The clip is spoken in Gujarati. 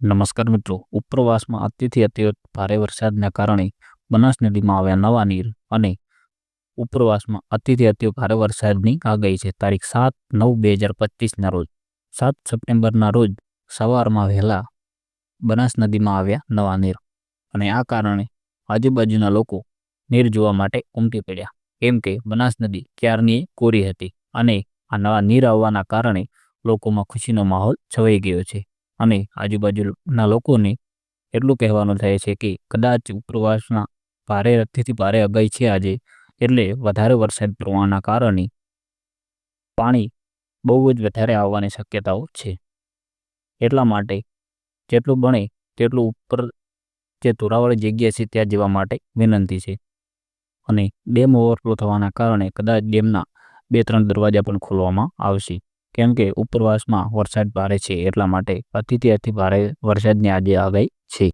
નમસ્કાર મિત્રો, ઉપરવાસમાં અતિથી અતિ ભારે વરસાદના કારણે બનાસ નદીમાં આવ્યા નવા નીર અને ઉપરવાસમાં અતિથી અતિ ભારે વરસાદની આગાહી છે. તારીખ સાત નવ બે હજાર પચીસના રોજ, સાત સપ્ટેમ્બરના રોજ સવારમાં વહેલા બનાસ નદીમાં આવ્યા નવા નીર અને આ કારણે આજુબાજુના લોકો નીર જોવા માટે ઉમટી પડ્યા. કેમ કે બનાસ નદી ક્યારની કોરી હતી અને આ નવા નીર આવવાના કારણે લોકોમાં ખુશીનો માહોલ છવાઈ ગયો છે. અને આજુબાજુના લોકોને એટલું કહેવાનું થાય છે કે કદાચ ઉપરવાસના ભારે અતિથી ભારે અગાઈ છે આજે, એટલે વધારે વરસાદ પડવાના કારણે પાણી બહુ જ વધારે આવવાની શક્યતાઓ છે. એટલા માટે જેટલું બને તેટલું ઉપર જે ધોરાવાળી જગ્યા છે ત્યાં જવા માટે વિનંતી છે. અને ડેમ ઓવરફ્લો થવાના કારણે કદાચ ડેમના બે ત્રણ દરવાજા પણ ખોલવામાં આવશે. કેમ કે ઉપરવાસમાં વરસાદ ભારે છે, એટલા માટે અતિથી અતિ ભારે વરસાદની આજે આગાહી છે.